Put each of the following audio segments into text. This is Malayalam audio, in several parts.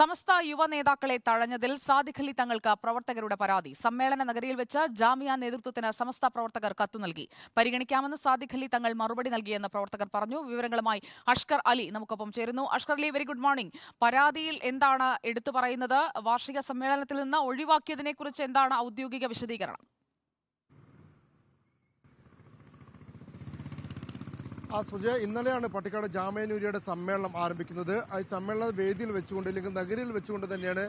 സമസ്ത യുവ നേതാക്കളെ തഴഞ്ഞതിൽ സാദിഖലി തങ്ങൾക്ക് പ്രവർത്തകരുടെ പരാതി. സമ്മേളന നഗരിയിൽ വെച്ച് ജാമിയ നേതൃത്വത്തിന് സമസ്ത പ്രവർത്തകർ കത്തു നൽകി. പരിഗണിക്കാമെന്ന് സാദിഖലി തങ്ങൾ മറുപടി നൽകിയെന്ന് പ്രവർത്തകർ പറഞ്ഞു. വിവരങ്ങളുമായി അഷ്കർ അലി നമുക്കൊപ്പം ചേരുന്നു. Ashkar Ali very good morning പരാതിയിൽ എന്താണ് എടുത്തു പറയുന്നത്? വാർഷിക സമ്മേളനത്തിൽ നിന്ന് ഒഴിവാക്കിയതിനെക്കുറിച്ച് എന്താണ് ഔദ്യോഗിക വിശദീകരണം? ആ സുജ ഇന്നലെയാണ് പട്ടിക്കാട് ജാമ്യനൂരിയുടെ സമ്മേളനം ആരംഭിക്കുന്നത്. ആ സമ്മേളന വേദിയിൽ വെച്ചുകൊണ്ട് അല്ലെങ്കിൽ നഗരിയിൽ വെച്ചുകൊണ്ട് തന്നെയാണ്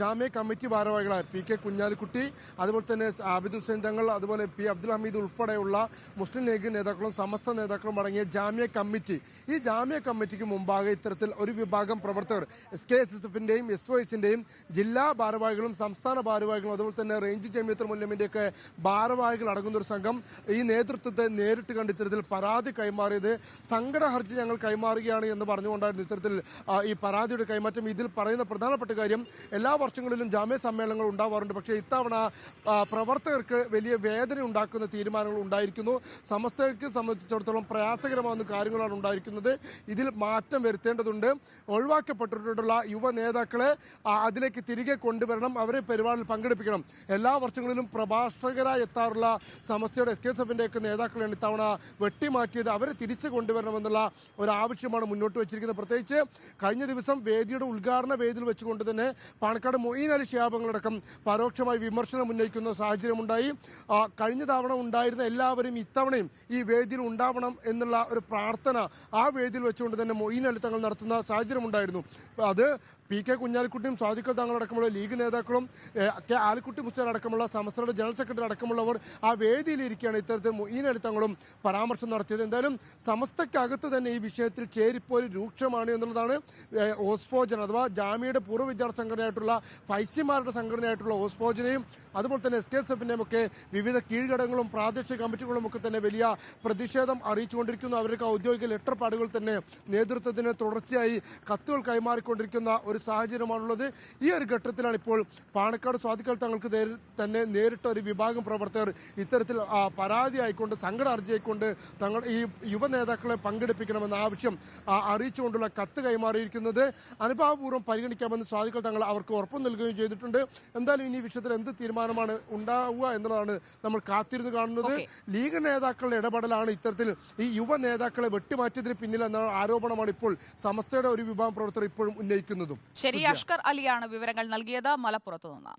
ജാമ്യ കമ്മിറ്റി ഭാരവാഹികളായ പി കെ കുഞ്ഞാലിക്കുട്ടി അതുപോലെ തന്നെ ആബിദ് ഹുസൈൻ തങ്ങൾ അതുപോലെ പി അബ്ദുൽ ഹമീദ് ഉൾപ്പെടെയുള്ള മുസ്ലിം ലീഗ് നേതാക്കളും സമസ്ത നേതാക്കളും അടങ്ങിയ ജാമ്യ കമ്മിറ്റി. ഈ ജാമ്യ കമ്മിറ്റിക്ക് മുമ്പാകെ ഇത്തരത്തിൽ ഒരു വിഭാഗം പ്രവർത്തകർ എസ് കെ എസ് എസ് എഫിന്റെയും എസ് ഒ എസിന്റെയും ജില്ലാ ഭാരവാഹികളും സംസ്ഥാന ഭാരവാഹികളും അതുപോലെ തന്നെ റേഞ്ച് ജമ്യത്തർ മുല്ലമിന്റെയൊക്കെ ഭാരവാഹികൾ അടങ്ങുന്ന ഒരു സംഘം ഈ നേതൃത്വത്തെ നേരിട്ട് കണ്ട് ഇത്തരത്തിൽ പരാതി കൈമാറിയത് സങ്കട ഹർജി ഞങ്ങൾ കൈമാറുകയാണ് എന്ന് പറഞ്ഞുകൊണ്ടായിരുന്നു ഇത്തരത്തിൽ ഈ പരാതിയുടെ കൈമാറ്റം. ഇതിൽ പറയുന്ന പ്രധാനപ്പെട്ട കാര്യം എല്ലാ വർഷങ്ങളിലും ജാമ്യ സമ്മേളനങ്ങൾ ഉണ്ടാവാറുണ്ട്. പക്ഷേ ഇത്തവണ പ്രവർത്തകർക്ക് വലിയ വേദന ഉണ്ടാക്കുന്ന തീരുമാനങ്ങൾ ഉണ്ടായിരിക്കുന്നു. സമസ്തയ്ക്ക് സംബന്ധിച്ചിടത്തോളം പ്രയാസകരമാകുന്ന കാര്യങ്ങളാണ് ഉണ്ടായിരിക്കുന്നത്. ഇതിൽ മാറ്റം വരുത്തേണ്ടതുണ്ട്. ഒഴിവാക്കപ്പെട്ടിട്ടുള്ള യുവ നേതാക്കളെ അതിലേക്ക് തിരികെ കൊണ്ടുവരണം. അവരെ പരിപാടിയിൽ പങ്കെടുപ്പിക്കണം. എല്ലാ വർഷങ്ങളിലും പ്രഭാഷകരായി എത്താറുള്ള സമസ്തയുടെ എസ് കെ എസ് എഫിന്റെ ഒക്കെ നേതാക്കളെയാണ് ഇത്തവണ വെട്ടിമാറ്റിയത്. അവരെ തിരിച്ചു കൊണ്ടുവരണമെന്നുള്ള ഒരു ആവശ്യമാണ് മുന്നോട്ട് വെച്ചിരിക്കുന്നത്. പ്രത്യേകിച്ച് കഴിഞ്ഞ ദിവസം വേദിയുടെ ഉദ്ഘാടന വേദിയിൽ വെച്ചുകൊണ്ട് തന്നെ പാണക്കാട് മൊയ്ൻ അലി ഷിയാബങ്ങളടക്കം പരോക്ഷമായി വിമർശനം ഉന്നയിക്കുന്ന സാഹചര്യമുണ്ടായി. കഴിഞ്ഞ തവണ ഉണ്ടായിരുന്ന എല്ലാവരും ഇത്തവണയും ഈ വേദിയിൽ ഉണ്ടാവണം എന്നുള്ള ഒരു പ്രാർത്ഥന ആ വേദിയിൽ വെച്ചുകൊണ്ട് തന്നെ മൊയ്ൻ അലി തങ്ങൾ നടത്തുന്ന സാഹചര്യമുണ്ടായിരുന്നു. അത് പി കെ കുഞ്ഞാലിക്കുട്ടിയും സ്വാദിഖ് തങ്ങളടക്കമുള്ള ലീഗ് നേതാക്കളും കെ ആലിക്കുട്ടി മുസ്തർ അടക്കമുള്ള സമസ്തയുടെ ജനറൽ സെക്രട്ടറി അടക്കമുള്ളവർ ആ വേദിയിലിരിക്കുകയാണ് ഇത്തരത്തിൽ മൊയ്ൻ അലി തങ്ങളും പരാമർശം നടത്തിയത്. എന്തായാലും സമസ്തക്കകത്ത് തന്നെ ഈ വിഷയത്തിൽ ചേരിപ്പോര് രൂക്ഷമാണ് എന്നുള്ളതാണ് ഓസ്ഫോജൻ അഥവാ ജാമ്യയുടെ പൂർവ വിദ്യാർത്ഥി സംഘടനയായിട്ടുള്ള ഫൈസിമാരുടെ സംഘടനയായിട്ടുള്ള ഓസ്ഫോജനെയും അതുപോലെ തന്നെ എസ് കെ എസ് എഫിന്റെയും ഒക്കെ വിവിധ കീഴ്ഘടകങ്ങളും പ്രാദേശിക കമ്മിറ്റികളും ഒക്കെ തന്നെ വലിയ പ്രതിഷേധം അറിയിച്ചുകൊണ്ടിരിക്കുന്നു. അവർക്ക് ഔദ്യോഗിക ലെറ്റർ പാടുകൾ തന്നെ നേതൃത്വത്തിന് തുടർച്ചയായി കത്തുകൾ കൈമാറിക്കൊണ്ടിരിക്കുന്ന ഒരു സാഹചര്യമാണുള്ളത്. ഈ ഒരു ഘട്ടത്തിലാണ് ഇപ്പോൾ പാണക്കാട് സ്വാധികൾ തങ്ങൾക്ക് തന്നെ നേരിട്ട ഒരു വിഭാഗം പ്രവർത്തകർ ഇത്തരത്തിൽ പരാതി ആയിക്കൊണ്ട് സങ്കട അർജിയായിക്കൊണ്ട് തങ്ങൾ ഈ യുവ നേതാക്കളെ പങ്കെടുപ്പിക്കണമെന്ന ആവശ്യം അറിയിച്ചുകൊണ്ടുള്ള കത്ത് കൈമാറിയിരിക്കുന്നത്. അനുഭാവപൂർവം പരിഗണിക്കാമെന്ന് സ്വാധികൾ തങ്ങൾ അവർക്ക് ഉറപ്പ് നൽകുകയും ചെയ്തിട്ടുണ്ട്. എന്തായാലും ഇനി വിഷയത്തിൽ എന്ത് തീരുമാനമാണ് ഉണ്ടാവുക എന്നുള്ളതാണ് നമ്മൾ കാത്തിരുന്ന് കാണുന്നത്. ലീഗ് നേതാക്കളുടെ ഇടപെടലാണ് ഇത്തരത്തിൽ ഈ യുവ നേതാക്കളെ വെട്ടിമാറ്റിയതിന് പിന്നിൽ എന്ന ആരോപണമാണ് ഇപ്പോൾ സമസ്തയുടെ ഒരു വിഭാഗം പ്രവർത്തകർ ഇപ്പോഴും ഉന്നയിക്കുന്നതും. ശരി അഷ്കർ അലിയാണ് വിവരങ്ങൾ നൽകിയത്. മലപ്പുറത്തു നിന്ന്.